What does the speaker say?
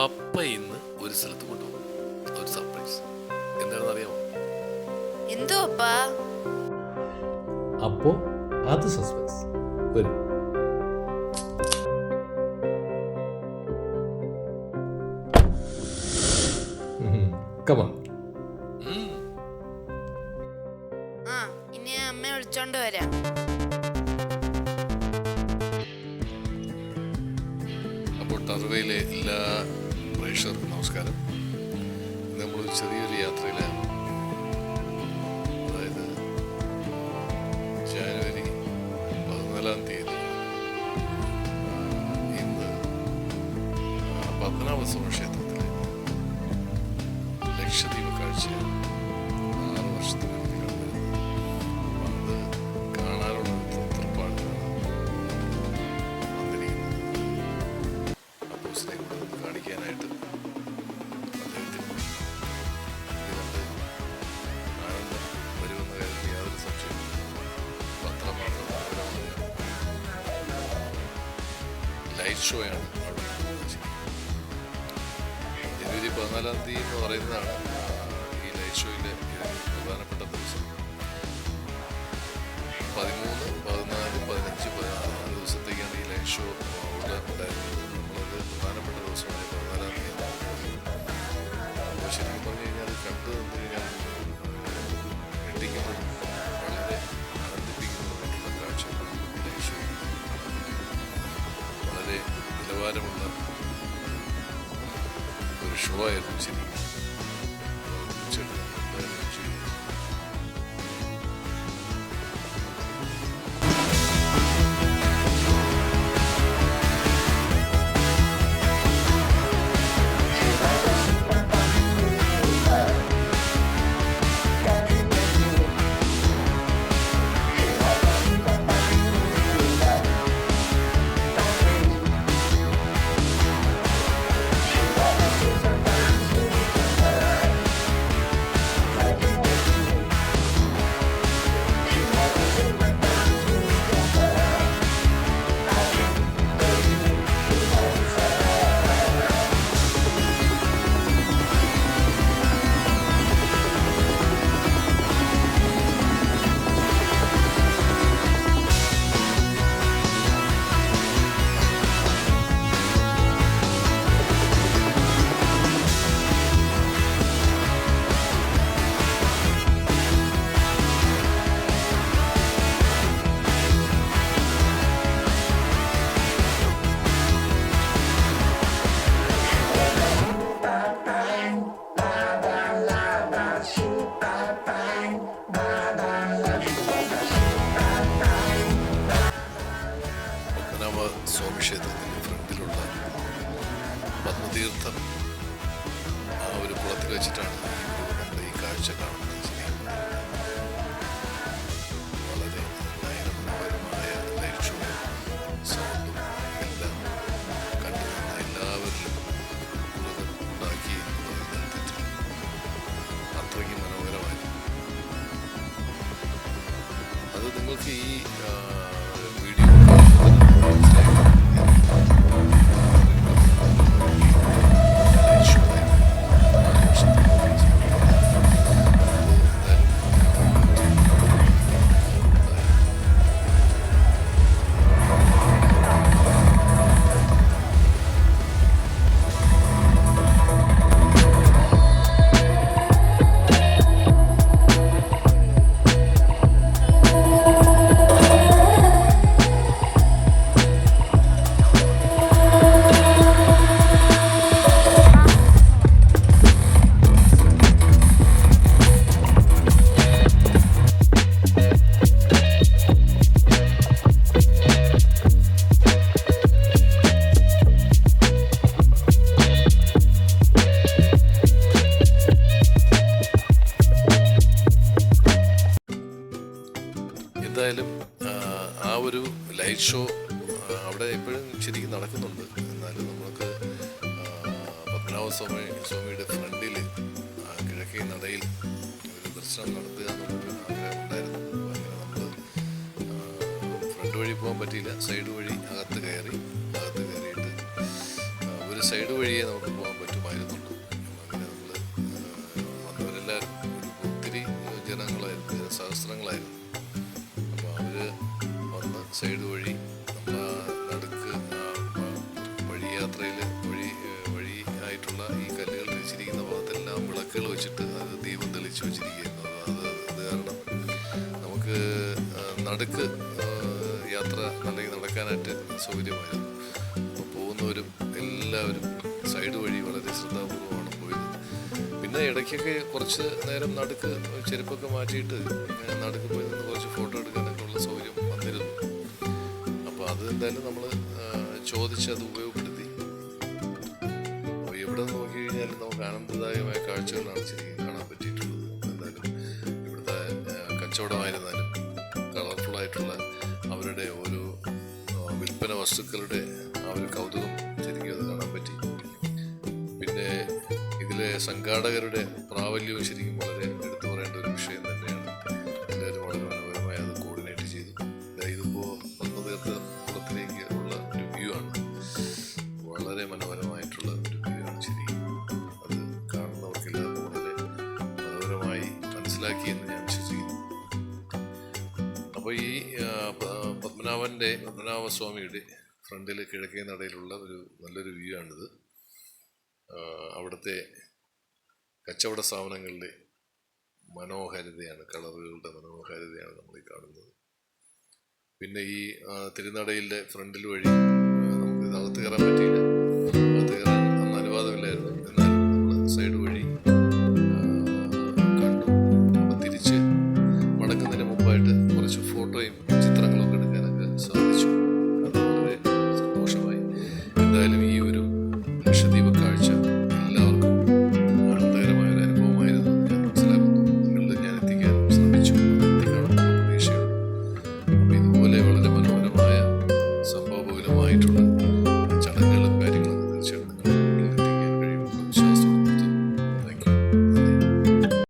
പപ്പ ഇന്ന് ഒരു സ്ഥലത്ത് കൊണ്ടുപോകും. ഒരു സർപ്രൈസ് എന്താണെന്ന് അറിയാമോ? എന്തോ അപ്പാ? അപ്പോ അത് സസ്പെൻസ് വരും. കമാ. ആ ഇനി ഞാൻ അമ്മയെ വിളിച്ചോണ്ട് വരാം. അപ്പോൾ ടർവയിലെ എല്ലാ പ്രേക്ഷകർക്കും നമസ്കാരം. നമ്മൾ ചെറിയൊരു യാത്രയിലാണ് അതായത് ജാനുവരി പതിനാലാം തീയതി. ഇന്ന് ആ, പത്മനാഭസ്വാമി ലൈറ്റ് ഷോയാണ് അവിടെ ഇരുപത്തി പതിനാലാം തീയതി എന്ന് പറയുന്നതാണ്. ഒരു ഷോ പത്മനാഭ സ്വാമി ക്ഷേത്രത്തിന്റെ ഫ്രണ്ടിലുള്ള പത്മതീർത്ഥം ആ ഒരു കുളത്തിൽ വെച്ചിട്ടാണ് നമ്മുടെ ഈ കാഴ്ച കാണുന്നത്. വളരെ നയനമനോഹരമായ ലൈറ്റ് ഷോയും സൗണ്ടും എല്ലാം കണ്ടു നിന്ന എല്ലാവരിലും പുളകം ഉണ്ടാക്കി എന്ന് പറയുന്നത് തെറ്റില്ല അത്രയ്ക്ക് മനോഹരമായിരുന്നു. അത് നിങ്ങൾക്ക് ഈ Thank you. പ്രദർശനം നടത്തുക എന്നുള്ളൊരു ഫ്രണ്ട് വഴി പോകാൻ പറ്റിയില്ല. സൈഡ് വഴി അകത്ത് കയറി അകത്ത് കയറിയിട്ട് ഒരു സൈഡ് വഴിയേ നമുക്ക് പോകാൻ പറ്റുമായിരുന്നുള്ളൂ അങ്ങനെ നമ്മൾ വന്നവരെല്ലാവരും ഒത്തിരി ജനങ്ങളായിരുന്നു ജനസഹസ്രങ്ങളായിരുന്നു. അപ്പോൾ അവർ വന്ന് സൈഡ് വഴി നടുക്ക് യാത്ര അല്ലെങ്കിൽ നടക്കാനായിട്ട് സൗകര്യമായിരുന്നു അപ്പോൾ പോകുന്നവരും എല്ലാവരും സൈഡ് വഴി വളരെ ശ്രദ്ധാപൂർവമാണ് പോയത്. പിന്നെ ഇടയ്ക്കൊക്കെ കുറച്ച് നേരം നടുക്ക് ചെരുപ്പൊക്കെ മാറ്റിയിട്ട് നടുക്ക് പോയി നിന്ന് കുറച്ച് ഫോട്ടോ എടുക്കാനൊക്കെ ഉള്ള സൗകര്യം വന്നിരുന്നു. അപ്പോൾ അത് എന്തായാലും നമ്മൾ ചോദിച്ച് അത് ഉപയോഗപ്പെടുത്തി. അപ്പോൾ എവിടെ നോക്കി കഴിഞ്ഞാലും നമുക്ക് ആനന്ദദായകമായ കാഴ്ചകളാണ് ശരിക്കും കാണാൻ പറ്റിയിട്ടുള്ളത്. വസ്തുക്കളുടെ ആ ഒരു കൗതുകം ശരിക്കും അത് കാണാൻ പറ്റി. പിന്നെ ഇതിലെ സംഘാടകരുടെ പ്രാബല്യവും ശരിക്കും വളരെ എടുത്തു പറയേണ്ട ഒരു വിഷയം തന്നെയാണ്. എല്ലാവരും വളരെ മനോഹരമായി അത് കോർഡിനേറ്റ് ചെയ്തു. ഇതിപ്പോൾ ഇതിപ്പോ പത്മതീർത്ഥ കുളത്തിലേക്ക് ഉള്ള ഒരു വ്യൂ ആണ്. വളരെ മനോഹരമായിട്ടുള്ള ഒരു വ്യൂ ആണ് ശരിക്കും. അത് കാണുന്നവർക്ക് എല്ലാവർക്കും വളരെ മനോഹരമായി മനസ്സിലാക്കിയെന്ന് ഞാൻ വിശ്വസിക്കുന്നു. അപ്പോൾ ഈ പത്മനാഭന്റെ പത്മനാഭസ്വാമിയുടെ ഫ്രണ്ടിൽ കിഴക്കേ നടയിലുള്ള ഒരു നല്ലൊരു വ്യൂ ആണിത്. അവിടുത്തെ കച്ചവട സ്ഥാപനങ്ങളുടെ മനോഹാരിതയാണ് കളറുകളുടെ മനോഹാരിതയാണ് നമ്മൾ ഈ കാണുന്നത്. പിന്നെ ഈ തിരുനടയിലെ ഫ്രണ്ടിൽ വഴി നമുക്ക് അകത്ത് കയറാൻ പറ്റിയില്ല. അകത്ത് കയറാൻ അന്ന് അനുവാദമില്ലായിരുന്നു. എന്നാൽ നമ്മൾ സൈഡ് വഴി കണ്ടു. അപ്പം തിരിച്ച് മടക്കുന്നതിന് മുമ്പായിട്ട് കുറച്ച് ഫോട്ടോയും ചിത്രങ്ങളും